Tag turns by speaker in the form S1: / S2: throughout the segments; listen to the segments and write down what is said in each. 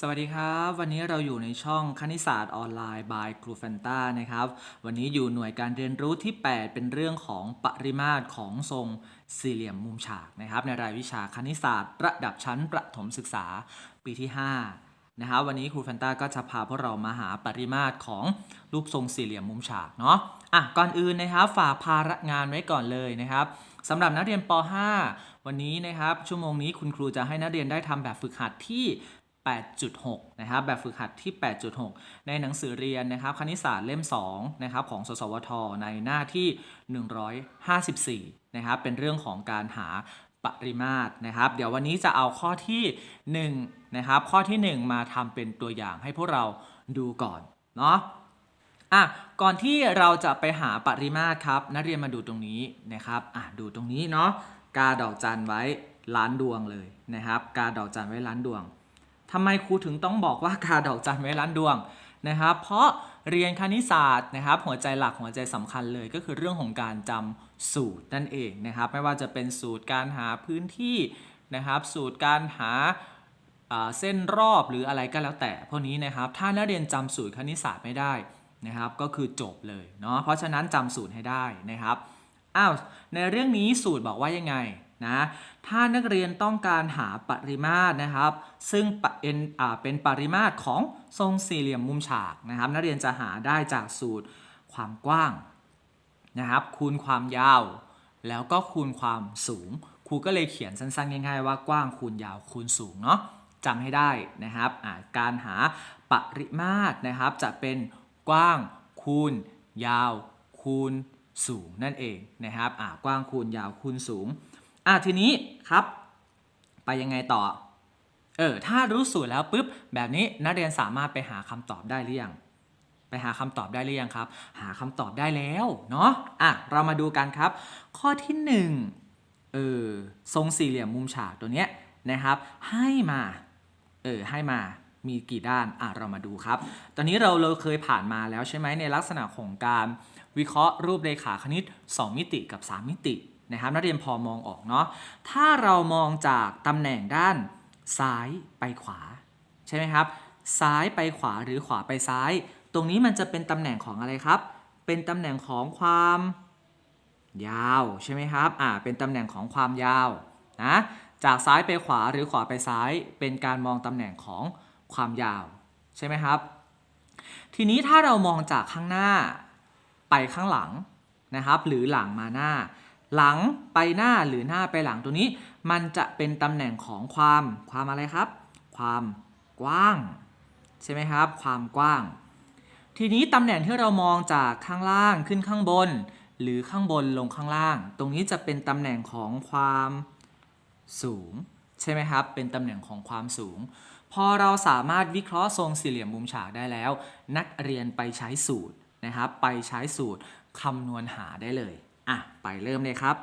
S1: สวัสดีครับ วันนี้เราอยู่ในช่องคณิตศาสตร์ออนไลน์ by ครูแฟนตานะครับ วันนี้อยู่หน่วยการเรียนรู้ที่ 8 เป็นเรื่องของปริมาตรของทรงสี่เหลี่ยมมุมฉากนะครับ ในรายวิชาคณิตศาสตร์ ระดับชั้นประถมศึกษาปีที่ 5 นะครับ วันนี้ครูแฟนตาก็จะพาพวกเรามาหาปริมาตรของรูปทรงสี่เหลี่ยมมุมฉากเนาะอะก่อนอื่นนะครับฝากภาระงานไว้ก่อนเลยนะครับสำหรับนักเรียนป .5 วันนี้นะครับชั่วโมงนี้คุณครูจะให้นักเรียนได้ทำแบบฝึกหัดที่ 8.6 นะครับ แบบฝึกหัดที่ 8.6 ในหนังสือเรียนนะครับ คณิตศาสตร์เล่ม 2 นะครับ ของ สสวท ในหน้าที่ 154 นะครับ เป็นเรื่องของการหาปริมาตรนะครับ เดี๋ยววันนี้จะเอาข้อที่ 1 นะครับ ข้อที่ 1 มาทำเป็นตัวอย่างให้พวกเราดูก่อน เนาะอะ ก่อนที่เราจะไปหาปริมาตรครับ นักเรียนมาดูตรงนี้นะครับ อะ ดูตรงนี้เนาะ กาดอกจันไว้ล้านดวงเลยนะครับ กาดอกจันไว้ล้านดวง ทำไมครูถึงต้องบอกว่ากาดอกจันไว้ล้านดวงนะครับ เพราะเรียนคณิตศาสตร์นะครับ หัวใจหลักหัวใจสำคัญเลยก็คือเรื่องของการจำสูตรนั่นเองนะครับ ไม่ว่าจะเป็นสูตรการหาพื้นที่นะครับ สูตรการหาอ่าเส้นรอบหรืออะไรก็แล้วแต่พวกนี้นะครับ ถ้านักเรียนจำสูตรคณิตศาสตร์ไม่ได้นะครับ ก็คือจบเลยเนาะเพราะฉะนั้นจำสูตรให้ได้นะครับอ้าวในเรื่องนี้สูตรบอกว่ายังไง นะถ้านักเรียนต้องการหาปริมาตรนะครับ ซึ่งเป็นเป็นปริมาตรของทรงสี่เหลี่ยมมุมฉากนะครับ นักเรียนจะหาได้จากสูตรความกว้างนะครับ คูณความยาว แล้วก็คูณความสูง ครูก็เลยเขียนสั้นๆง่ายๆว่ากว้างคูณยาวคูณสูงเนาะจำให้ได้นะครับการหาปริมาตรนะครับ จะเป็นกว้างคูณ ยาว คูณสูงนั่นเองนะครับกว้างคูณยาวคูณสูง อะทีนี้ครับ ไปยังไงต่อ เออ ถ้ารู้สูตรแล้วปุ๊บ แบบนี้นักเรียนสามารถไปหาคำตอบได้หรือยังไปหาคำตอบได้หรือยังครับ หาคำตอบได้แล้วเนาะอะเรามาดูกันครับ ข้อที่หนึ่งเออทรงสี่เหลี่ยมมุมฉากตัวเนี้ยนะครับ ให้มาเออให้มามีกี่ด้านอะเรามาดูครับ ตอนนี้เราเราเคยผ่านมาแล้วใช่ไหมในลักษณะของการวิเคราะห์รูปเรขาคณิต 2 มิติกับ 3 มิติ นะครับนักเรียนพอมองออกเนาะถ้าเรามองจากตำแหน่งด้านซ้ายไปขวา ใช่ไหมครับ ซ้ายไปขวาหรือขวาไปซ้าย ตรงนี้มันจะเป็นตำแหน่งของอะไรครับ เป็นตำแหน่งของความยาวใช่ไหมครับอ่าเป็นตำแหน่งของความยาวนะจากซ้ายไปขวาหรือขวาไปซ้าย เป็นการมองตำแหน่งของความยาว ใช่ไหมครับ ทีนี้ถ้าเรามองจากข้างหน้าไปข้างหลังนะครับ หรือหลังมาหน้า หลังไปหน้าหรือหน้าไปหลังตัวนี้ มันจะเป็นตำแหน่งของความความอะไรครับ ความกว้าง ใช่ไหมครับ ความกว้าง ทีนี้ตำแหน่งที่เรามองจากข้างล่างขึ้นข้างบน หรือข้างบนลงข้างล่าง ตรงนี้จะเป็นตำแหน่งของความสูง ใช่ไหมครับ เป็นตำแหน่งของความสูง พอเราสามารถวิเคราะห์ทรงสี่เหลี่ยมมุมฉากได้แล้ว นักเรียนไปใช้สูตรนะครับ ไปใช้สูตรคำนวณหาได้เลย อะ ไปเริ่มเลยครับ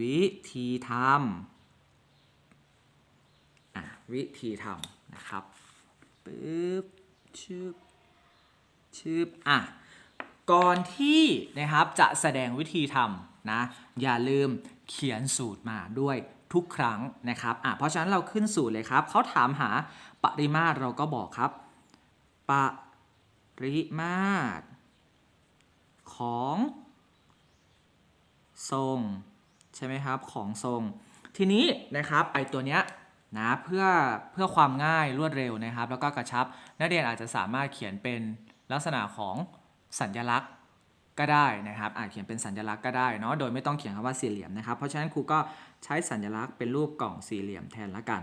S1: วิธีทำอะ วิธีทำนะครับปึ๊บชึบชึบอะ ก่อนที่นะครับจะแสดงวิธีทำนะ อย่าลืมเขียนสูตรมาด้วยทุกครั้งนะครับอะเพราะฉะนั้นเราขึ้นสูตรเลยครับ เขาถามหาปริมาตรเราก็บอกครับ ปริมาตรของ ทรง ใช่ไหมครับ ของทรง ทีนี้นะครับไอตัวเนี้ยนะเพื่อเพื่อความง่ายรวดเร็วนะครับ แล้วก็กระชับ นักเรียนอาจจะสามารถเขียนเป็นลักษณะของสัญลักษณ์ก็ได้นะครับ อาจเขียนเป็นสัญลักษณ์ก็ได้เนาะโดยไม่ต้องเขียนคำว่าสี่เหลี่ยมนะครับ เพราะฉะนั้นครูก็ใช้สัญลักษณ์เป็นรูปกล่องสี่เหลี่ยมแทนละกัน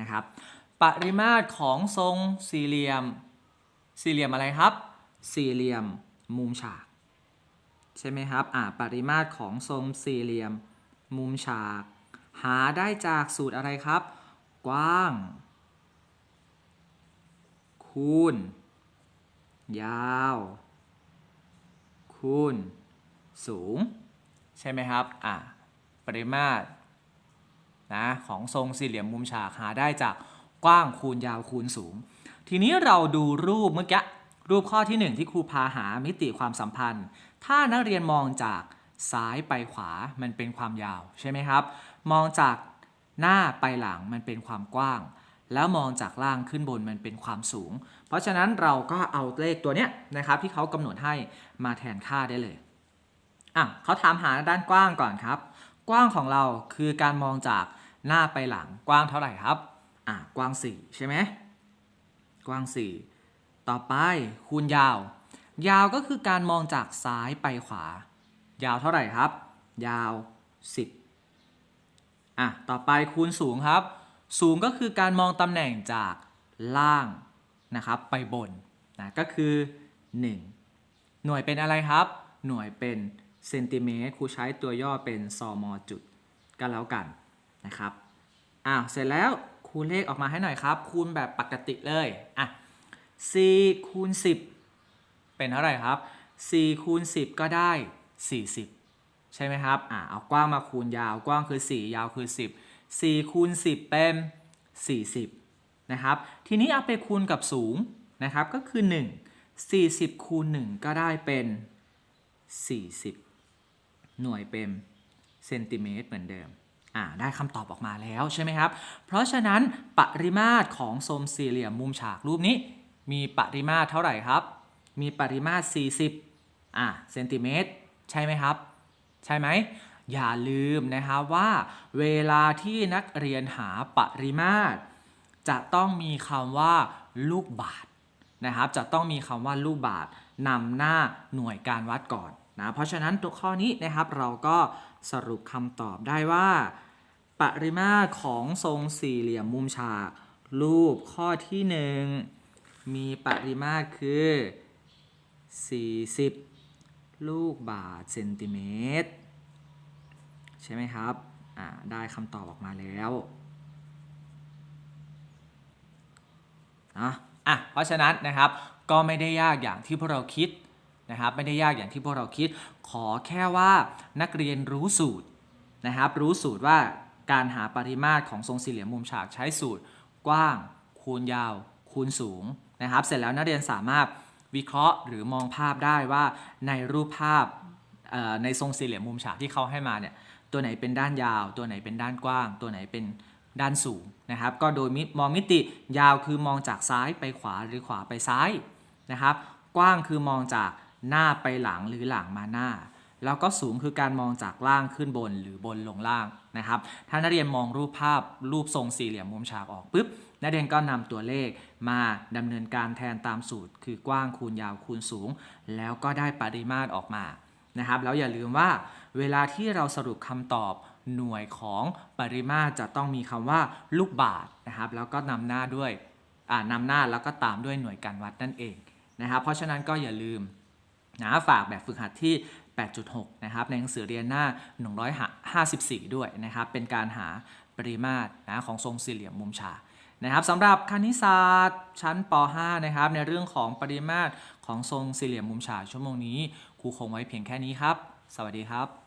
S1: นะครับ ปริมาตรของทรงสี่เหลี่ยม สี่เหลี่ยมอะไรครับ สี่เหลี่ยมมุมฉาก ใช่ไหมครับอ่าปริมาตรของทรงสี่เหลี่ยม มุมฉาก หาได้จากสูตรอะไรครับ กว้าง คูณ ยาว คูณ สูง ใช่ไหมครับอ่าปริมาตรนะของทรงสี่เหลี่ยมมุมฉากหาได้จากกว้างคูณยาวคูณสูง ทีนี้เราดูรูปเมื่อกี้รูปข้อที่ 1 ที่ครูพาหามิติความสัมพันธ์ ถ้านักเรียนมองจากซ้ายไปขวามันเป็นความยาวใช่ไหมครับ มองจากหน้าไปหลังมันเป็นความกว้าง แล้วมองจากล่างขึ้นบนมันเป็นความสูง เพราะฉะนั้นเราก็เอาเลขตัวเนี้ยนะครับที่เขากำหนดให้มาแทนค่าได้เลยอะเขาถามหาด้านกว้างก่อนครับ กว้างของเราคือการมองจากหน้าไปหลังกว้างเท่าไหร่ครับอะกว้าง 4 ใช่ไหมกว้าง 4 ต่อไปคูณยาว ยาวก็คือการมองจากซ้ายไปขวา ยาวเท่าไหร่ครับ ยาว 10อะต่อไปคูณสูงครับ สูงก็คือการมองตำแหน่งจากล่างนะครับไปบนนะก็คือ 1 หน่วยเป็นอะไรครับ หน่วยเป็นเซนติเมตรครูใช้ตัวย่อเป็นซอมอจุดก็แล้วกันนะครับอ้าวเสร็จแล้วคูณเลขออกมาให้หน่อยครับ คูณแบบปกติเลยอะ4คูณ10 เป็นเท่าไหร่ครับ4คูณ10 ก็ได้ 40 ใช่ไหมครับอ่าเอากว้างมาคูณยาวกว้างคือ 4 ยาวคือ 10 4คูณ10 เป็น 40 นะครับ ทีนี้เอาไปคูณกับสูงนะครับก็คือ 1 40 คูณ 1 ก็ได้เป็น 40 หน่วยเป็นเซนติเมตรเหมือนเดิมอ่าได้คำตอบออกมาแล้วใช่ไหมครับ เพราะฉะนั้นปริมาตรของทรงสี่เหลี่ยมมุมฉากรูปนี้ มีปริมาตรเท่าไหร่ครับ มีปริมาตร 40อ่าเซนติเมตรใช่ไหมครับ ใช่ไหม อย่าลืมนะครับว่า เวลาที่นักเรียนหาปริมาตร จะต้องมีคำว่าลูกบาทนะครับ จะต้องมีคำว่าลูกบาทนำหน้าหน่วยการวัดก่อนนะเพราะฉะนั้นตัวข้อนี้นะครับเราก็สรุปคำตอบได้ว่า ปริมาตรของทรงสี่เหลี่ยมมุมฉาก รูปข้อที่หนึ่งมีปริมาตรคือ 40 ลูกบาทเซนติเมตร ใช่ไหมครับ อ่า ได้คำตอบออกมาแล้วนะอะ เพราะฉะนั้นนะครับ ก็ไม่ได้ยากอย่างที่พวกเราคิดนะครับ ไม่ได้ยากอย่างที่พวกเราคิด ขอแค่ว่านักเรียนรู้สูตรนะครับ รู้สูตรว่าการหาปริมาตรของทรงสี่เหลี่ยมมุมฉากใช้สูตร กว้าง คูณยาว คูณสูงนะครับ เสร็จแล้วนักเรียนสามารถ วิเคราะห์หรือมองภาพได้ว่าในรูปภาพในทรงสี่เหลี่ยมมุมฉากที่เขาให้มาเนี่ยตัวไหนเป็นด้านยาว ตัวไหนเป็นด้านกว้าง ตัวไหนเป็นด้านสูงนะครับ ก็โดยมิมองมิติยาวคือมองจากซ้ายไปขวาหรือขวาไปซ้ายนะครับ กว้างคือมองจากหน้าไปหลังหรือหลังมาหน้า แล้วก็สูงคือการมองจากล่างขึ้นบนหรือบนลงล่างนะครับ ถ้านักเรียนมองรูปภาพรูปทรงสี่เหลี่ยมมุมฉากออกปุ๊บนักเรียนก็นำตัวเลขมาดำเนินการแทนตามสูตร คือกว้างคูณยาวคูณสูง แล้วก็ได้ปริมาตรออกมานะครับ แล้วอย่าลืมว่า เวลาที่เราสรุปคำตอบหน่วยของปริมาตรจะต้องมีคำว่าลูกบาทนะครับ แล้วก็นำหน้าด้วยอ่านำหน้าแล้วก็ตามด้วยหน่วยการวัดนั่นเองนะครับ เพราะฉะนั้นก็อย่าลืมนะฝากแบบฝึกหัดที่ 8.6 นะครับ ในหนังสือเรียนหน้า 154 ด้วยนะครับ เป็นการหาปริมาตรนะของทรงสี่เหลี่ยมมุมฉากนะครับสำหรับคณิตศาสตร์ชั้นป .5 นะครับ ในเรื่องของปริมาตรของทรงสี่เหลี่ยมมุมฉากชั่วโมงนี้ครูคงไว้เพียงแค่นี้ครับ สวัสดีครับ